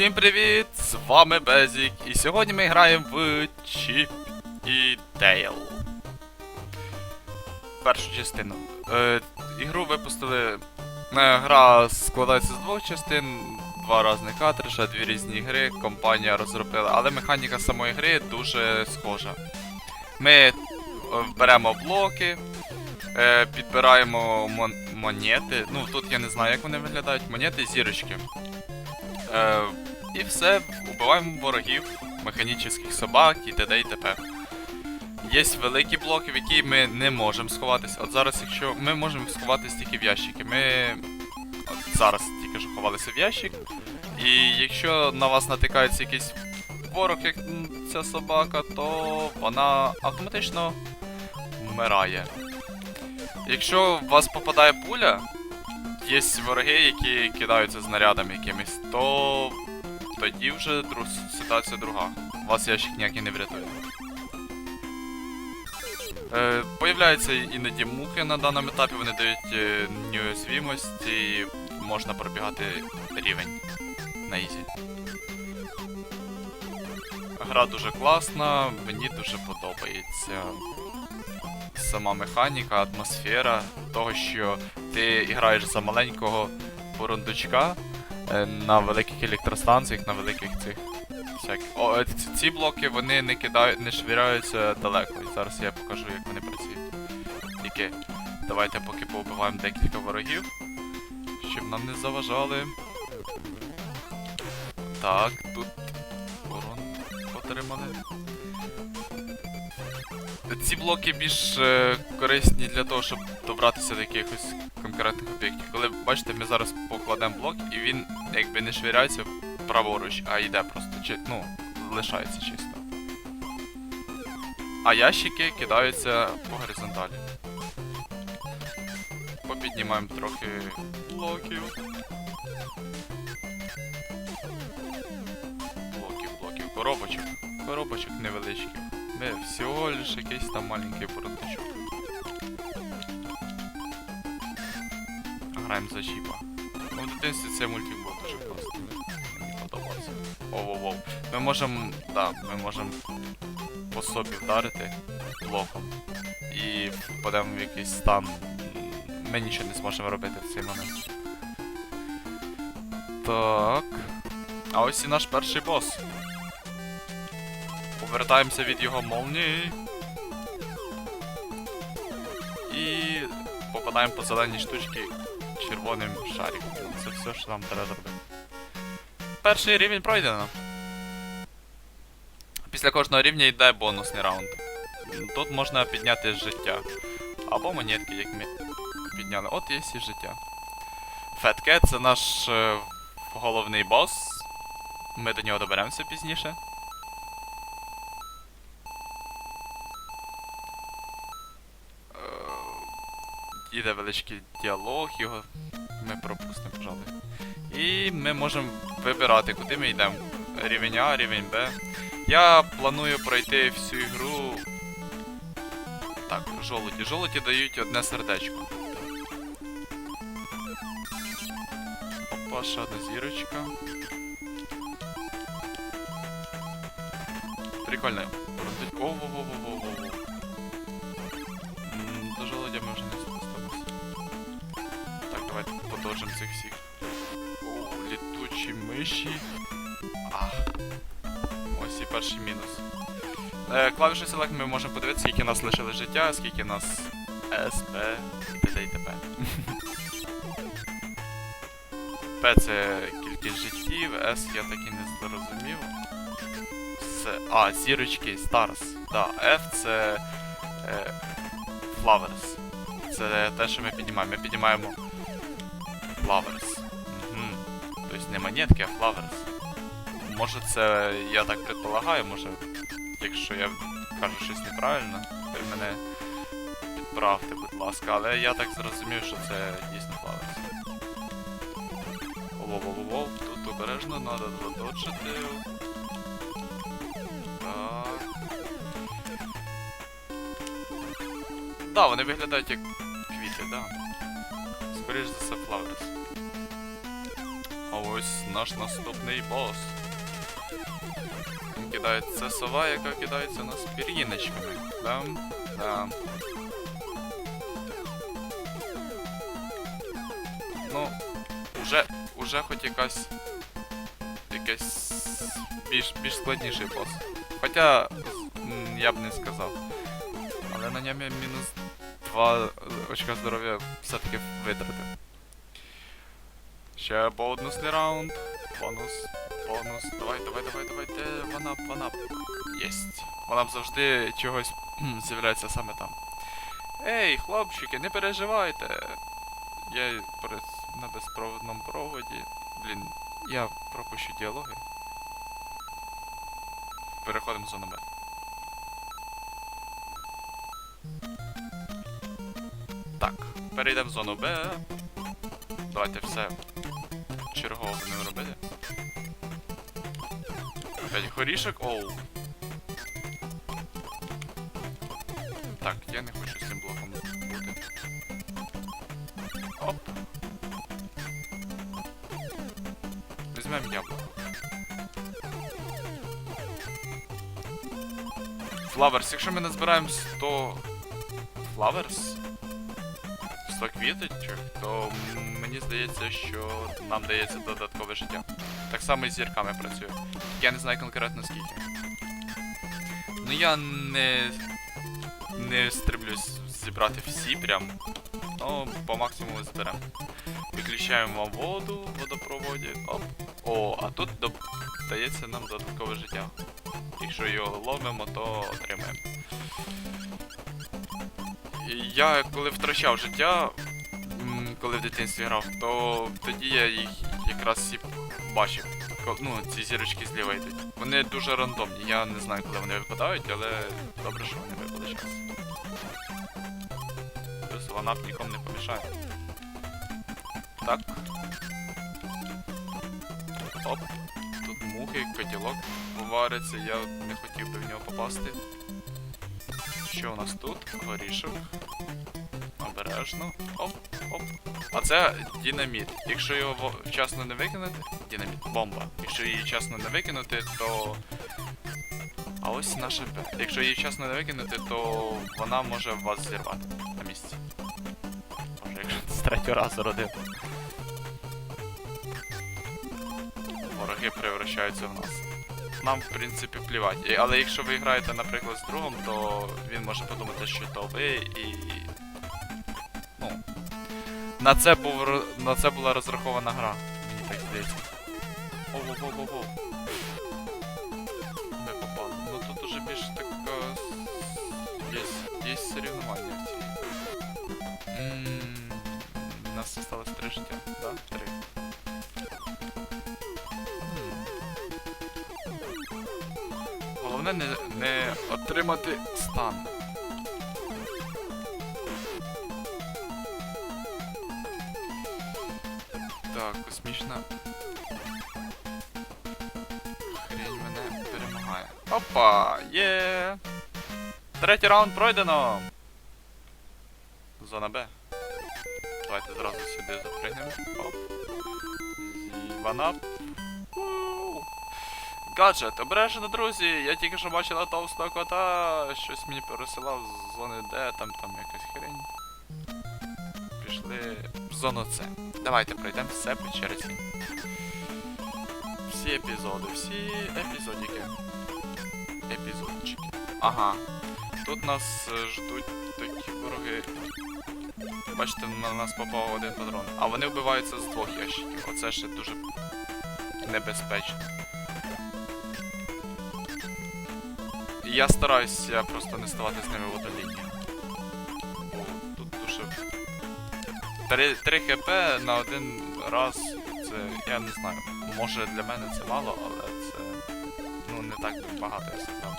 Всім привіт! З вами Безік, і сьогодні ми граємо в Чіп і Дейл. Першу частину. Е, ігру випустили. Е, гра складається з двох частин, два різні картриджа, дві різні гри, компанія розробила, але механіка самої гри дуже схожа. Ми е, беремо блоки, е, підбираємо мон- монети. Ну тут я не знаю, як вони виглядають. Монети зірочки. Е, і все, убиваємо ворогів, механічних собак і т.д. і т.п. Є великі блоки, в які ми не можемо сховатися. От зараз, якщо ми можемо сховатися тільки в ящики, ми от зараз тільки що ховалися в ящик. І якщо на вас натикається якийсь ворог, як ця собака, то вона автоматично вмирає. Якщо в вас попадає пуля, є вороги, які кидаються знарядами якимись, то тоді вже друг... ситуація друга. Вас ящик ніякий не врятує. Е, появляються іноді мухи на даному етапі, вони дають е, і можна пробігати рівень на ізі. Гра дуже класна, мені дуже подобається сама механіка, атмосфера того, що ти граєш за маленького бурундучка на великих електростанціях, на великих цих всяких. О, е, ці, блоки вони не кидають, не швиряються далеко. І зараз я покажу, як вони працюють. Тільки давайте поки поубиваємо декілька ворогів, щоб нам не заважали. Так, тут урон отримали. Ці блоки більш е, корисні для того, щоб добратися до якихось конкретних об'єктів. Коли бачите, ми зараз покладемо блок, і він якби не швиряється праворуч, а йде просто чи, ну, лишається чисто. А ящики кидаються по горизонталі. Попіднімаємо трохи блоків. Блоків, блоків, коробочок. Коробочок невеличких. Ми всього лиш якийсь там маленький бурундучок. Граємо за чіпа. Ну, в дитинстві цей мультик був дуже класний. Мені подобався. Оу-оу-оу. Ми можемо. Да, ми можемо по собі вдарити блоком. І впадемо в якийсь стан. Ми нічого не зможемо робити в цей момент. Так. А ось і наш перший бос. Повертаємося від його молнії. І попадаємо по зеленій штучці червоним шариком. Це все, що нам треба зробити. Перший рівень пройдено. Після кожного рівня йде бонусний раунд. Тут можна підняти життя. Або монетки, як ми підняли. От є і життя. Фетке це наш е, головний бос. Ми до нього доберемося пізніше. Е, Іде величкий діалог, його ми пропустимо, пожалуй. І ми можемо вибирати, куди ми йдемо. Рівень А, рівень Б. Я планую пройти всю ігру. Так, жолоді. Жолоді дають одне сердечко. Опа, ще одна зірочка. Прикольно. О, подовжимо цих всіх. О, літучі миші. Ах. Ось і перший мінус. Е, клавішою Select ми можемо подивитися, скільки нас лишили життя, скільки нас СП і і т.п. П це кількість життів, С я так і не зрозумів. С. А, зірочки, Stars. Да, F це. Е, Flowers. Це те, що ми піднімаємо. Ми піднімаємо Flowers. Угу. Тобто не монетки, а Flowers. Може це я так предполагаю, може, якщо я кажу щось неправильно, ви мене підправте, будь ласка, але я так зрозумів, що це дійсно Flowers. Воу-воу-воу, тут обережно треба задочити. Так. Да, вони виглядають як квіти, да. Скоріш за все Flowers. А ось наш наступний бос. Він кидає це сова, яка кидається нас пір'їночками. Дам, дам. Ну, уже, уже хоч якась. Якась більш, більш складніший бос. Хоча м, я б не сказав. Але на ньому я мінус 2 очка здоров'я все-таки витратив. Ще бонусний раунд. Бонус, бонус. Давай, давай, давай, давай. Де вона, вона. Єсть. Вона завжди чогось з'являється саме там. Ей, хлопчики, не переживайте. Я на безпроводному проводі. Блін, я пропущу діалоги. Переходимо зону Б. Так, перейдемо в зону Б. Давайте все чергово будемо робити. Опять горішок, оу. Так, я не хочу з цим блоком бути. Оп. Візьмемо яблуко. Флаверс, якщо ми назбираємо 100 флаверс, 100 квіточок, то мені здається, що нам дається додаткове життя. Так само і з зірками працює. Я не знаю конкретно скільки. Ну я не. не стремлюсь зібрати всі прям. Ну, по максимуму зберемо. Виключаємо воду в водопроводі. Оп. О, а тут дається нам додаткове життя. Якщо його ловимо, то отримаємо. Я коли втрачав життя, коли в дитинстві грав, то тоді я їх якраз і бачив. Ну, ці зірочки зліва йдуть. Вони дуже рандомні, я не знаю, коли вони випадають, але добре, що вони випали зараз. Плюс вона нікому не помішає. Так. Оп. Тут мухи, котілок вариться, я не хотів би в нього попасти. Що у нас тут? Горішок. Обережно. Оп, оп. А це динаміт. Якщо його вчасно не викинути. Динаміт, бомба. Якщо її вчасно не викинути, то. А ось наша Б. Якщо її вчасно не викинути, то вона може вас зірвати на місці. Може, якщо з третього разу родив. Вороги превращаються в нас. Нам, в принципі, плівати. Але якщо ви граєте, наприклад, з другом, то він може подумати, що то ви і. Ну. На це, був, на це була розрахована гра. Мені так здається. Оу-оу-оу-оу. Не попали. Ну тут уже більш така. Є, є соревнування в цій. М, У нас осталось три життя, да? Три. Головне не, не отримати стан. Так, космічна. Хрень мене перемагає. Опа! Є! Третій раунд пройдено! Зона Б. Давайте зразу сюди запригнемо. Оп. Зівана. Гаджет, обережно, друзі! Я тільки що бачила товстого кота, щось мені пересилав з зони Д, там там якась хрень. Пішли в зону С. Давайте пройдемо все по черзі. Всі епізоди, всі епізодики. Епізодчики. Ага. Тут нас е, ждуть такі вороги. Бачите, на нас попав один патрон. А вони вбиваються з двох ящиків. Оце ще дуже небезпечно. Я стараюся просто не ставати з ними в одну лінію. Бо тут дуже. 3, 3 хп на один раз. Це. я не знаю. Може для мене це мало, але це. Ну не так багато я сказав.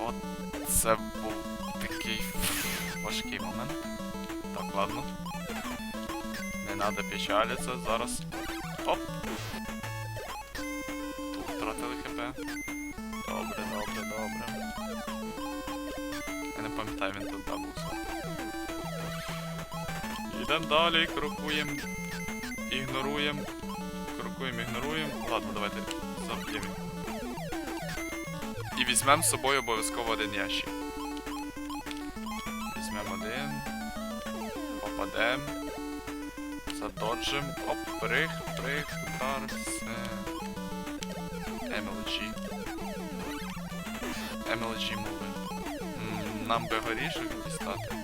О. Це був такий важкий момент. Так, ладно. Не треба печалитися зараз. Оп! Добре, добре, добре. Я не пам'ятаю, він тут був. Йдемо далі, крокуємо, ігноруємо. Крокуємо, ігноруємо. Ладно, давайте заб'ємо. І візьмемо з собою обов'язково один ящик. Візьмемо один. Попадемо. Задоджим. Оп, прих, прих, удар. MLG мови. Нам би горішок дістати.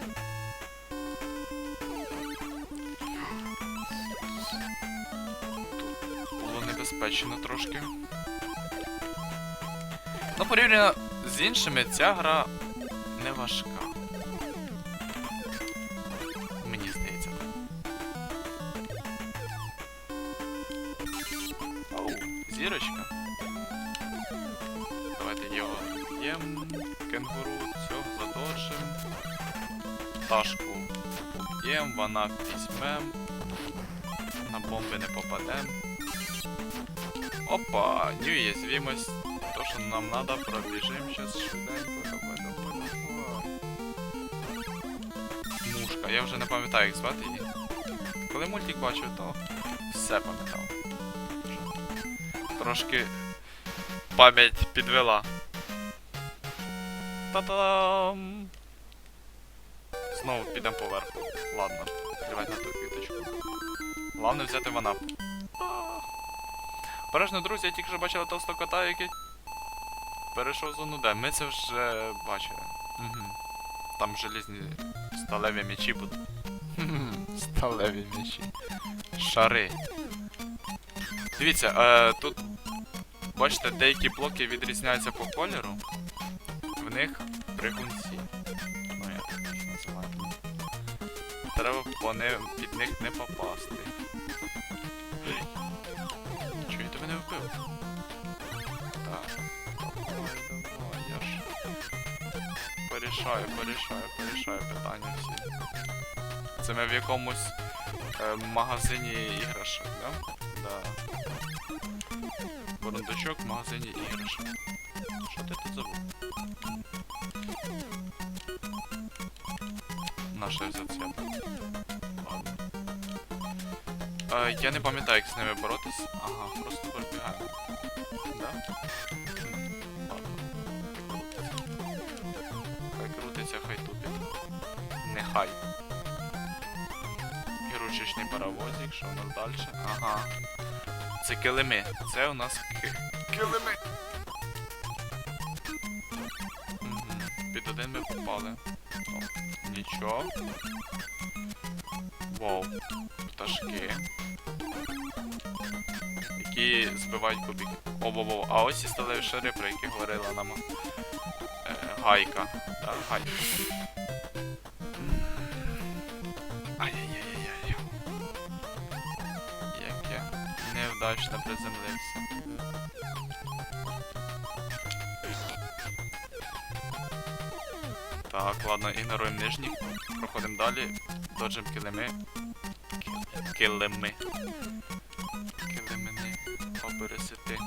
Тут було небезпечно трошки. Ну, порівняно з іншими, ця гра не важка. Мені здається. Оу, зірочка. Пташку б'єм, вона візьмем. На бомби не попадем. Опа, неуязвимость. То, що нам надо, пробіжим сейчас швиденько. Давай, давай, давай. Мушка, я вже не пам'ятаю, як звати її. Коли мультик бачив, то все пам'ятав. Трошки пам'ять підвела. Та-дам! Знову підемо поверху. Ладно, плівать на ту квіточку. Головне взяти ванап. Бережно, друзі, я тільки що бачила толстого кота, який перейшов зону Д. Ми це вже бачили. Угу. Там желізні сталеві м'ячі будуть. Сталеві м'ячі. Шари. Дивіться, е, тут, бачите, деякі блоки відрізняються по кольору. В них пригунці. Треба по не, під них не попасти. Чого я тебе не вбив? Так. Давай, я ж. Порішаю, порішаю, порішаю питання всі. Це ми в якомусь е, магазині іграшок, да? Да. Бурундучок в магазині іграшок. Що ти тут забув? Наше взяв Е, я не пам'ятаю, як з ними боротись. Ага, просто пробігаємо. Да? Хай крутиться, хай тупить. Нехай. Ігрушечний паровозик, що у нас далі? Ага. Це килими. Це у нас ки... килими. Під один ми попали. О, нічого. Вау. Пташки. Які збивають кубики. О, во, во. А ось і сталеві шари, про які говорила нам е, гайка. Да, гайка. Ай-яй-яй-яй. Як я невдачно приземлився. Так, ладно, ігноруємо нижніх. Проходимо далі. Доджим килими. Ки- Килими. Килимини. Обересити.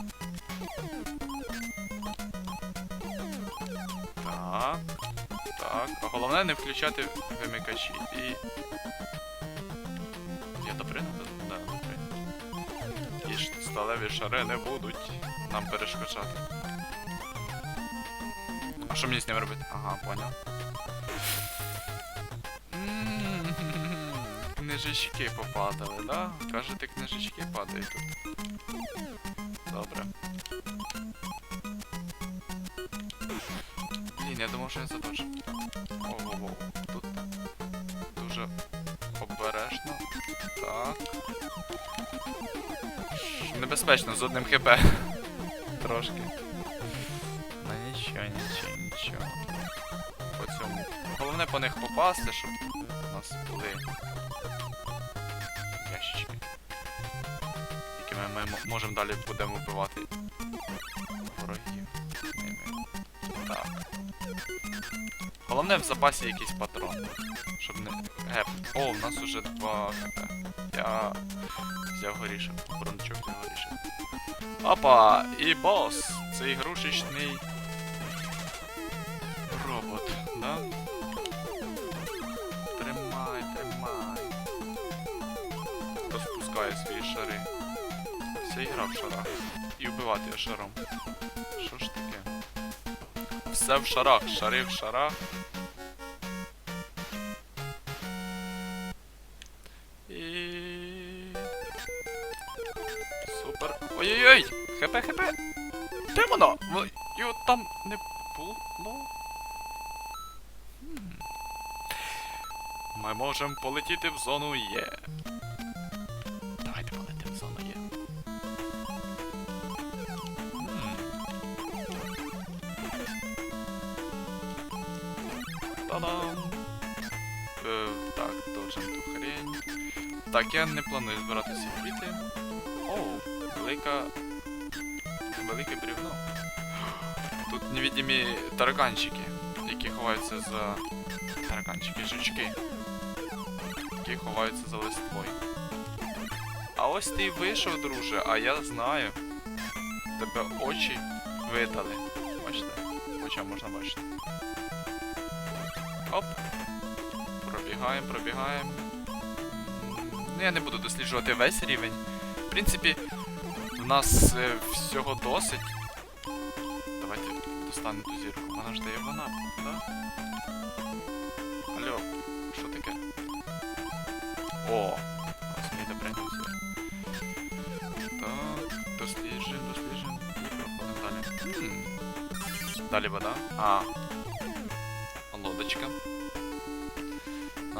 Так. Так. А головне не включати вимикачі. І. Я допригну? Да, допригну. І сталеві шари не будуть нам перешкоджати. А що мені з ним робити? Ага, поняв. Книжечки попадали, да? Кажете, книжечки падають тут. Добре. Блін, я думав, що я заточу. Ого-го, тут дуже обережно. Так. Небезпечно з одним хп. Трошки. Ну нічого, нічого, нічого. По цьому. Головне по них попасти, щоб у нас були ящички. Якими ми можемо далі будемо вбивати ворогів. Так. Головне в запасі якийсь патрон. Щоб не. Геп. О, у нас уже 2 хп. Я взяв горішок. Брончок взяв горішок. Опа! І бос! Це ігрушечний робот, да? Запускає свої шари. Вся ігра в шарах. І вбивати шаром. Що ж таке? Все в шарах, шари в шарах. І... Супер. Ой-ой-ой! ХП, ХП! Де воно? Його там не було? Ми можемо полетіти в зону Є. Давайте Та-дам! Е, так, должен ту хрень. Так, я не планую збирати всі квіти. О, велика. Велике бревно. Тут невидимі тараканчики, які ховаються за. Тараканчики, жучки. Які ховаються за листвою. А ось ти вийшов, друже, а я знаю. Тебе очі видали. Бачите? Оча можна бачити. Пробігаємо, пробігаємо. Ну, я не буду досліджувати весь рівень. В принципі, в нас е, всього досить. Давайте достанемо ту зірку. Вона ж дає вона, да? Алло, що таке? О! Так, досліджуємо, досліджуємо. Далі вода. А.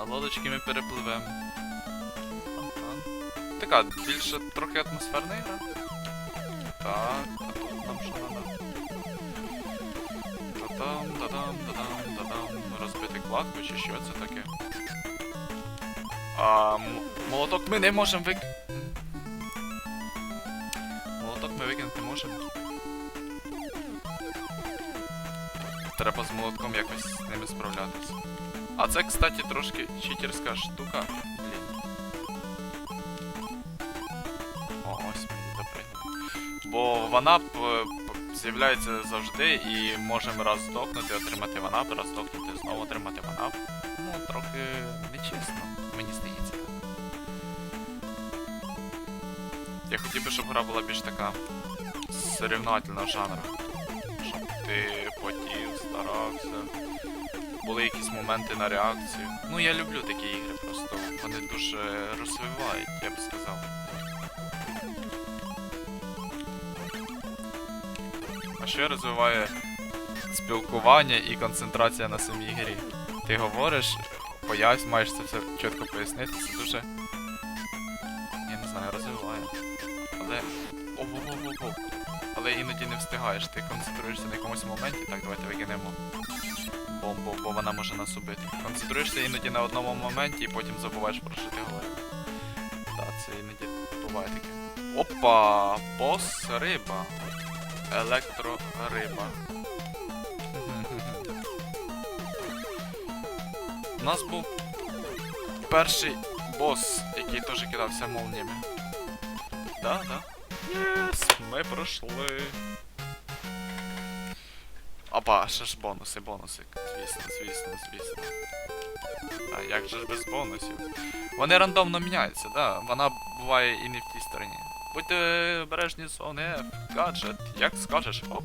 лодочки ми перепливемо. Така більше трохи атмосферна гра. Так, а тут нам що надо? Та-дам, та-дам, та-дам, та-дам. Розбити кладку чи що це таке? А, молоток ми не можемо вик... Молоток ми викинути не можемо. Треба з молотком якось з ними справлятися. А це, кстати, трошки читерська штука. Блін. О, ось мені допригнули. Бо вона п- з'являється завжди і можемо раз здохнути, отримати ванап, раз здохнути, знову отримати ванап. Ну, трохи нечесно, мені здається. Я хотів би, щоб гра була більш така соревновательного жанру. Щоб ти потів, старався. Були якісь моменти на реакцію. Ну, я люблю такі ігри, просто вони дуже розвивають, я б сказав. А ще розвиває спілкування і концентрація на самій грі. Ти говориш, пояс, маєш це все чітко пояснити, це дуже. Я не знаю, розвиває. Але. Ого-го-го-го. Але іноді не встигаєш, ти концентруєшся на якомусь моменті. Так, давайте викинемо бомбу, бо вона може нас убити. Концентруєшся іноді на одному моменті і потім забуваєш про що ти говорив. Так, це іноді буває таке. Опа! Бос риба. Електрориба. У нас був перший бос, який теж кидався молніями. Да, да. Єс, ми пройшли. Опа, ще ж бонуси, бонуси. Звісно, звісно, звісно. А як же ж без бонусів? Вони рандомно міняються, да. Вона буває і не в тій стороні. Будьте обережні F, гаджет, як скажеш, оп.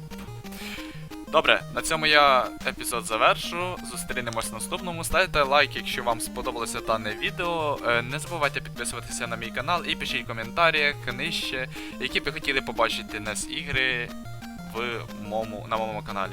Добре, на цьому я епізод завершу. Зустрінемось в наступному. Ставте лайк, якщо вам сподобалося дане відео. Е, Не забувайте підписуватися на мій канал і пишіть в коментарях нижче, які би хотіли побачити NES ігри в моєму, на моєму каналі.